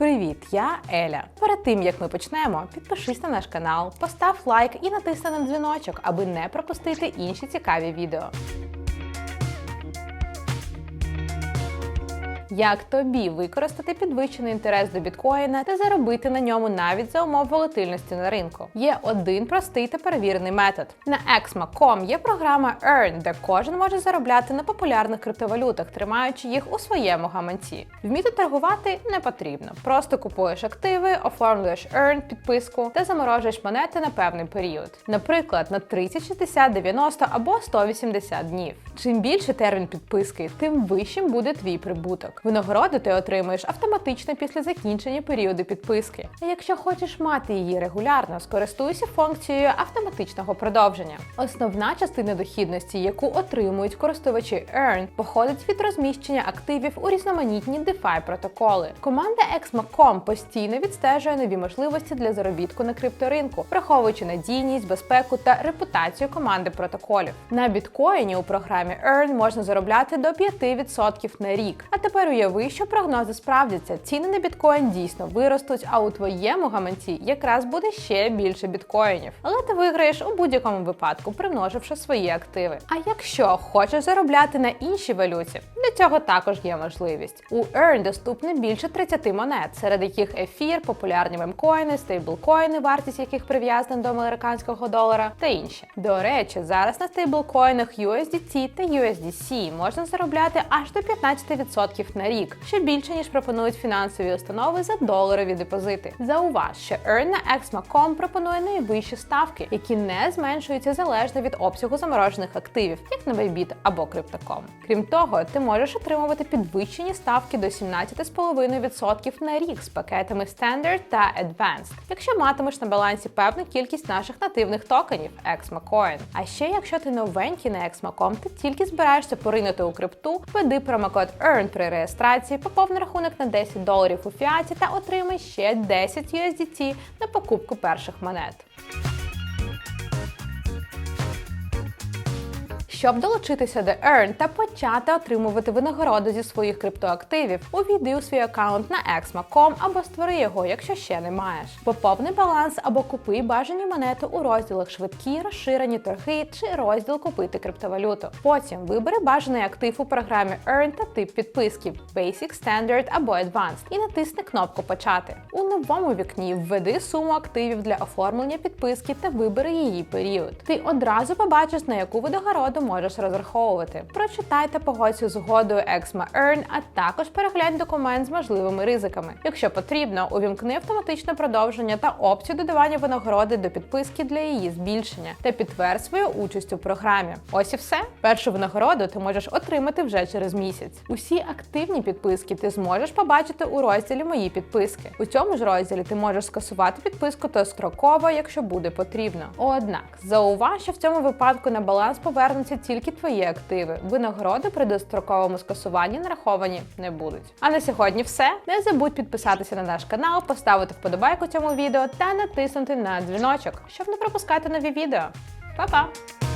Привіт, я Еля. Перед тим як ми почнемо, підпишись на наш канал, постав лайк і натисни на дзвіночок, аби не пропустити інші цікаві відео. Як тобі використати підвищений інтерес до біткоїна та заробити на ньому навіть за умов волатильності на ринку? Є один простий та перевірений метод. На Exma.com є програма Earn, де кожен може заробляти на популярних криптовалютах, тримаючи їх у своєму гаманці. Вміти торгувати не потрібно. Просто купуєш активи, оформлюєш Earn підписку та заморожуєш монети на певний період. Наприклад, на 30, 60, 90 або 180 днів. Чим більше термін підписки, тим вищим буде твій прибуток. Винагороду ти отримуєш автоматично після закінчення періоду підписки. А якщо хочеш мати її регулярно, скористуйся функцією автоматичного продовження. Основна частина дохідності, яку отримують користувачі Earn, походить від розміщення активів у різноманітні DeFi протоколи. Команда Exma.com постійно відстежує нові можливості для заробітку на крипторинку, враховуючи надійність, безпеку та репутацію команди протоколів. На біткоїні у програмі Earn можна заробляти до 5% на рік. А тепер уяви, що прогнози справдяться. Ціни на біткоін дійсно виростуть, а у твоєму гаманці якраз буде ще більше біткоїнів. Але ти виграєш у будь-якому випадку, примноживши свої активи. А якщо хочеш заробляти на іншій валюті, для цього також є можливість. У Earn доступно більше 30 монет, серед яких ефір, популярні мемкоїни, стейблкоїни, вартість яких прив'язана до американського долара, та інші. До речі, зараз на стейблкоїнах USDT та USDC можна заробляти аж до 15% на рік, що більше ніж пропонують фінансові установи за доларові депозити. Зауваж, що Earn на Exma.com пропонує найвищі ставки, які не зменшуються залежно від обсягу заморожених активів, як на Bybit або Crypto.com. Крім того, ти отримувати підвищені ставки до 17,5% на рік з пакетами Standard та Advanced, якщо матимеш на балансі певну кількість наших нативних токенів ExmaCoin. А ще якщо ти новенький на Exma.com, ти тільки збираєшся поринути у крипту, введи промокод EARN при реєстрації, поповни рахунок на 10 доларів у фіаті та отримай ще 10 USDT на покупку перших монет. Щоб долучитися до Earn та почати отримувати винагороду зі своїх криптоактивів, увійди у свій аккаунт на Exma.com або створи його, якщо ще не маєш. Поповни баланс або купи бажані монети у розділах швидкі, розширені торги чи розділ купити криптовалюту. Потім вибери бажаний актив у програмі Earn та тип підписки Basic, Standard або Advanced і натисни кнопку Почати. У новому вікні введи суму активів для оформлення підписки та вибери її період. Ти одразу побачиш, на яку винагороду можеш розраховувати. Прочитай та погодься з угодою Exma Earn, а також переглянь документ з можливими ризиками. Якщо потрібно, увімкни автоматичне продовження та опцію додавання винагороди до підписки для її збільшення та підтвердь свою участь у програмі. Ось і все. Першу винагороду ти можеш отримати вже через місяць. Усі активні підписки ти зможеш побачити у розділі Мої підписки. У цьому ж розділі ти можеш скасувати підписку та строково, якщо буде потрібно. Однак зауваж, що в цьому випадку на баланс повернуться тільки твої активи. Винагороди при достроковому скасуванні нараховані не будуть. А на сьогодні все. Не забудь підписатися на наш канал, поставити вподобайку цьому відео та натиснути на дзвіночок, щоб не пропускати нові відео. Па-па!